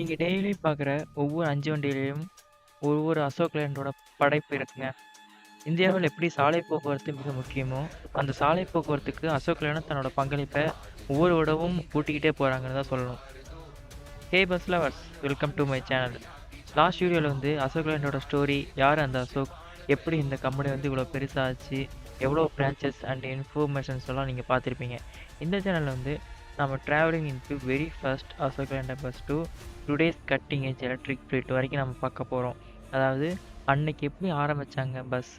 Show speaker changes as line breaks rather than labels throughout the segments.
நீங்கள் டெய்லி பார்க்குற ஒவ்வொரு அஞ்சு வண்டியிலையும் ஒவ்வொரு அசோக் லேண்டோட படைப்பு இருக்குங்க. இந்தியாவில் எப்படி சாலை போக்குவரத்து மிக முக்கியமோ, அந்த சாலை போக்குவரத்துக்கு அசோக் லேண்ட் தன்னோட பங்களிப்பை ஒவ்வொரு விடவும் கூட்டிக்கிட்டே போகிறாங்கன்னு தான் சொல்லணும். Hey bus lovers! Welcome to my channel. Last வீடியோவில் வந்து அசோக் லேண்டோட ஸ்டோரி, யார் அந்த அசோக்? எப்படி இந்த கம்பெனி வந்து இவ்வளோ பெருசா ஆச்சு? எவ்வளோ பிரான்ச்சஸ் அண்ட் இன்ஃபர்மேஷன்ஸ் எல்லாம் நீங்கள் பார்த்துருப்பீங்க. இந்த சேனலில் வந்து நம்ம travelling into very first Ashok Leyland bus to today's cutting edge electric fleet வரைக்கும் நம்ம பார்க்க போகிறோம் அதாவது அன்னைக்கு எப்படி ஆரம்பித்தாங்க பஸ்,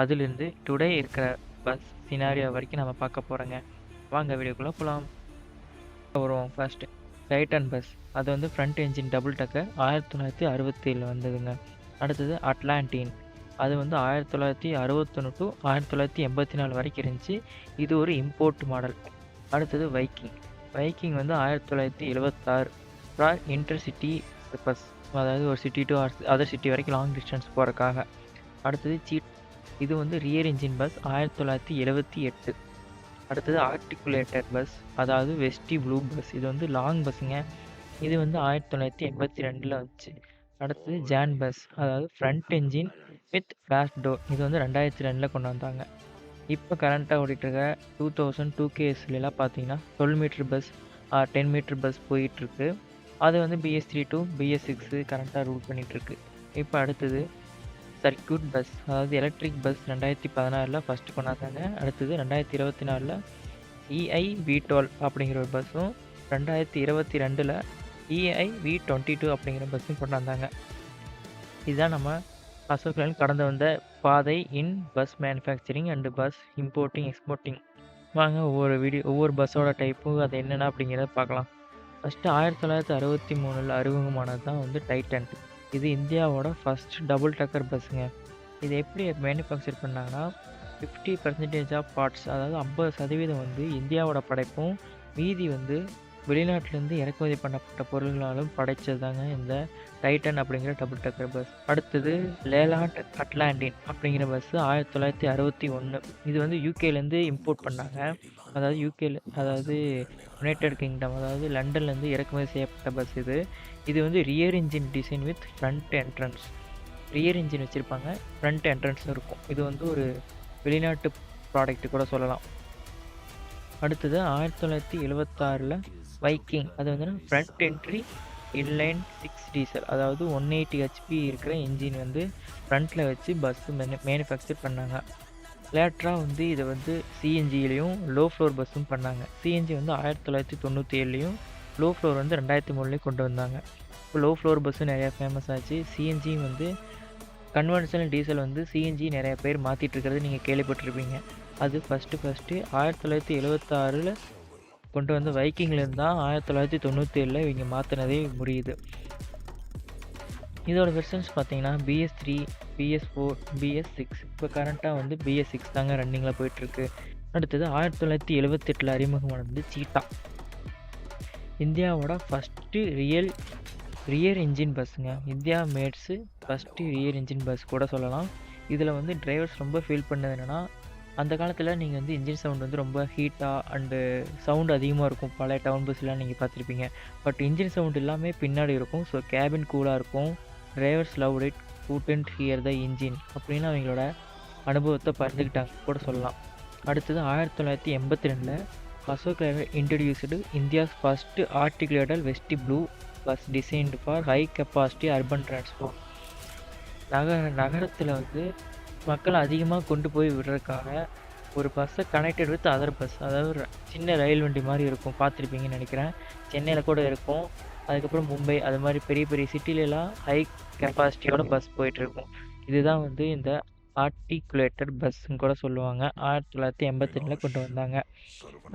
அதுலேருந்து டுடே இருக்கிற பஸ் சினாரியோ வரைக்கும் நம்ம பார்க்க போகிறோங்க வாங்க வீடியோக்குள்ளே போகலாம் வருவோம் ஃபர்ஸ்ட் டைட்டன் பஸ். அது வந்து ஃப்ரண்ட் என்ஜின் டபுள் டக்கர் 1967ல வந்ததுங்க. அடுத்தது அட்லாண்டின். அது வந்து ஆயிரத்தி தொள்ளாயிரத்தி அறுபத்தொன்னு டு ஆயிரத்தி தொள்ளாயிரத்தி எண்பத்தி நாலு வரைக்கும் இருந்துச்சு. இது ஒரு இம்போர்ட் மாடல். அடுத்தது வைக்கிங். பைக்கிங் வந்து 1976 ஃபார் இன்டர்சிட்டி பர்பஸ். அதாவது ஒரு சிட்டி டு அதர் சிட்டி வரைக்கும் லாங் டிஸ்டன்ஸ் போகிறக்காக அடுத்தது சீட். இது வந்து ரியர் இன்ஜின் பஸ் 1978. அடுத்தது ஆர்டிகுலேட்டர் பஸ். அதாவது வெஸ்டி ப்ளூ பஸ். இது வந்து லாங் பஸ்ஸுங்க. இது வந்து 1982ல வந்துச்சு. அடுத்தது ஜான் பஸ். அதாவது front engine with flush door. இது வந்து 2002ல கொண்டு வந்தாங்க. இப்போ கரண்ட்டாக ஓடிட்டுருக்க டூ தௌசண்ட் டூ கேஎஸ்லாம் பார்த்தீங்கன்னா twelve metre bus ten metre bus போயிட்டுருக்கு. அது வந்து பிஎஸ்3 டூ பிஎஸ் சிக்ஸு கரண்ட்டாக ரூல் பண்ணிகிட்ருக்கு இப்போ அடுத்தது சர்க்கியூட் பஸ். அதாவது எலக்ட்ரிக் பஸ் ரெண்டாயிரத்தி பதினாறில் ஃபஸ்ட்டு கொண்டாந்தாங்க. அடுத்தது 2024ல இஐ வி12 அப்படிங்கிற ஒரு பஸ்ஸும், 2022ல இஐ வி22 அப்படிங்கிற பஸ்ஸும் கொண்டாந்தாங்க இதுதான் நம்ம அசோக் கடந்து வந்த பாதை in bus manufacturing and bus importing, exporting. வாங்க ஒவ்வொரு வீடியோ ஒவ்வொரு பஸ்ஸோட டைப்பு அது என்னென்ன அப்படிங்கிறத பார்க்கலாம். ஃபஸ்ட்டு ஆயிரத்தி தொள்ளாயிரத்தி அறுபத்தி மூணில் அறிமுகமானது தான் வந்து டைட்டன். இது இந்தியாவோட ஃபஸ்ட் டபுள் டக்கர் பஸ்ஸுங்க. இது எப்படி மேனுஃபேக்சர் பண்ணாங்கன்னா 50% ஆஃப் பார்ட்ஸ் அதாவது 50% வந்து இந்தியாவோட படைப்பும், மீதி வந்து வெளிநாட்டிலேருந்து இறக்குமதி பண்ணப்பட்ட பொருள்களாலும் படைச்சது தாங்க இந்த டைட்டன் அப்படிங்கிற டபுள் டக்கர் பஸ். அடுத்தது லேலாண்ட் அட்லாண்டின் அப்படிங்கிற பஸ் 1961. இது வந்து யூகேலேருந்து இம்போர்ட் பண்ணாங்க. அதாவது யூகேல அதாவது யுனைடெட் கிங்டம் அதாவது லண்டன்லேருந்து இறக்குமதி செய்யப்பட்ட பஸ் இது. இது வந்து rear engine design with front entrance. Rear engine வச்சுருப்பாங்க ஃப்ரண்ட் என்ட்ரன்ஸும் இருக்கும். இது வந்து ஒரு வெளிநாட்டு ப்ராடக்ட் கூட சொல்லலாம். அடுத்தது 1976ல வைக்கிங். அது வந்து front entry inline six diesel. அதாவது 180 ஹெச்பி இருக்கிற இன்ஜின் வந்து ஃப்ரண்ட்டில் வச்சு பஸ்ஸு மேனு மேனுஃபேக்சர் பண்ணாங்க. லேட்டராக வந்து இதை வந்து சிஎன்ஜியிலையும் லோ ஃப்ளோர் பஸ்ஸும் பண்ணாங்க. சிஎன்ஜி வந்து 1997லயும், லோ ஃப்ளோர் வந்து 2003லயும் கொண்டு வந்தாங்க. இப்போ லோ ஃப்ளோர் பஸ்ஸும் நிறையா ஃபேமஸ் ஆச்சு. சிஎன்ஜியும் வந்து கன்வென்ஷனல் டீசல் வந்து சிஎன்ஜி நிறைய பேர் மாத்திட்டு நீங்கள் கேள்விப்பட்டிருப்பீங்க. அது ஃபர்ஸ்ட்டு ஃபர்ஸ்ட்டு 1976ல கொண்டு வந்து வைக்கிங்லேருந்து தான் 1997ல இவங்க மாற்றினதே முடியுது. இதோட வெர்ஷன்ஸ் பார்த்தீங்கன்னா பிஎஸ்3, பிஎஸ்4, பிஎஸ்6. இப்போ கரண்ட்டாக வந்து பிஎஸ் சிக்ஸ் தாங்க ரன்னிங்கில் போயிட்டுருக்கு. அடுத்தது 1978ல அறிமுகமானது வந்து சீட்டா. இந்தியாவோட first real rear engine பஸ்ஸுங்க. India made's first rear engine bus கூட சொல்லலாம். இதில் வந்து டிரைவர்ஸ் ரொம்ப ஃபீல் பண்ணது என்னென்னா அந்த காலத்தில் நீங்கள் வந்து இன்ஜின் சவுண்ட் வந்து ரொம்ப ஹீட்டாக அண்டு சவுண்ட் அதிகமாக இருக்கும். பழைய டவுன் பஸ்லாம் நீங்கள் பார்த்துருப்பீங்க. பட் இன்ஜின் சவுண்ட் எல்லாமே பின்னாடி இருக்கும். ஸோ கேபின் கூலாக இருக்கும். Drivers loved it couldn't hear the engine அப்படின்னு அவங்களோட அனுபவத்தை பகிர்ந்துக்கிட்டாங்க கூட சொல்லலாம். அடுத்தது 1982ல Ashok introduced India's first articulated vestibule bus designed for high capacity urban transport. நகர நகரத்தில் வந்து மக்கள் அதிகமாக கொண்டு போய் விடுறதுக்காக ஒரு பஸ்ஸை கனெக்டட் வித் அதர் பஸ். அதாவது சின்ன ரயில் வண்டி மாதிரி இருக்கும். பார்த்துருப்பீங்கன்னு நினைக்கிறேன் சென்னையில் கூட இருக்கும். அதுக்கப்புறம் மும்பை அது மாதிரி பெரிய பெரிய சிட்டிலலாம் ஹை கெப்பாசிட்டியோட பஸ் போயிட்டுருக்கும். இதுதான் வந்து இந்த ஆர்டிகுலேட்டட் பஸ்ஸுன்னு கூட சொல்லுவாங்க. 1982ல கொண்டு வந்தாங்க.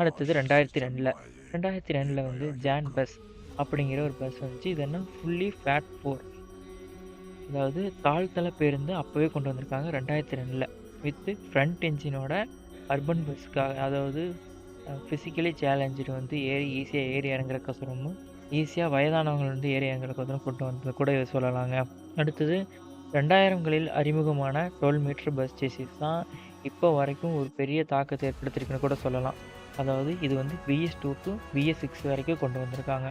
அடுத்தது 2002ல 2002ல வந்து ஜான் பஸ் அப்படிங்கிற ஒரு பஸ் வந்துச்சு. இது என்ன ஃபுல்லி ஃபேட் ஃபோர். அதாவது தாழ்தள பேருந்து அப்போவே கொண்டு வந்திருக்காங்க ரெண்டாயிரத்து ரெண்டில் வித்து ஃப்ரண்ட் என்ஜினோட அர்பன் பஸ்க்காக அதாவது ஃபிசிக்கலி சேலஞ்சு வந்து ஏறி ஈஸியாக ஏறி இறங்குற கசுரமும் ஈஸியாக வயதானவங்க வந்து ஏறி இறங்குற கசுரம் கொண்டு வந்தது கூட இதை சொல்லலாங்க. அடுத்தது 2000களில் அறிமுகமான 12 மீட்டர் பஸ் சேசிஸ் தான் இப்போ வரைக்கும் ஒரு பெரிய தாக்கத்தை ஏற்படுத்தியிருக்குன்னு கூட சொல்லலாம். அதாவது இது வந்து BS two to BS six வரைக்கும் கொண்டு வந்திருக்காங்க.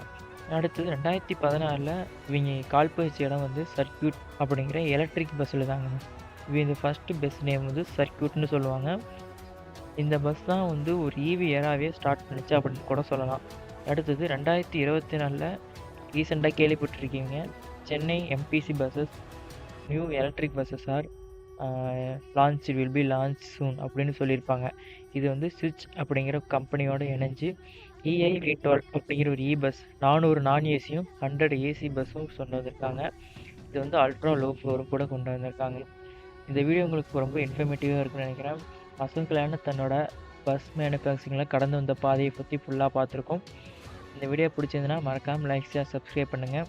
அடுத்தது ரெண்டாயிரத்தி பதினாறில் இவங்க கால் பயிற்சி இடம் வந்து சர்க்யூட் அப்படிங்கிற எலக்ட்ரிக் பஸ்ஸில் தாங்க. இது ஃபஸ்ட்டு பஸ் நேம் வந்து சர்க்யூட்னு சொல்லுவாங்க. இந்த பஸ் தான் வந்து ஒரு ஈவி ஏராவே ஸ்டார்ட் பண்ணிச்சு அப்படின்னு கூட சொல்லலாம். அடுத்தது ரெண்டாயிரத்தி இருபத்தி நாலில் ரீசெண்டாக கேள்விப்பட்டிருக்கீங்க. Chennai MBC buses new electric buses are launch will be launch soon அப்படின்னு சொல்லியிருப்பாங்க. இது வந்து சுவிட்ச் அப்படிங்கிற கம்பெனியோட இணைஞ்சு இஐ வி அப்படிங்கிற ஒரு இ பஸ் நானூறு நான் ஏசியும் ஹண்ட்ரட் ஏசி பஸ்ஸும் கொண்டு வந்திருக்காங்க இது வந்து அல்ட்ரா லோ ஃப்ளோரும் கூட கொண்டு வந்திருக்காங்க இந்த வீடியோ உங்களுக்கு ரொம்ப இன்ஃபர்மேட்டிவாக இருக்குன்னு நினைக்கிறேன். அசோக் தன்னோட பஸ் மேனுஃபேக்சரிங்கில் கடந்து வந்த பாதையை பற்றி ஃபுல்லாக பார்த்துருக்கோம். இந்த வீடியோ பிடிச்சிருந்துன்னா மறக்காமல் லைக் ஷேர் சப்ஸ்கிரைப் பண்ணுங்கள்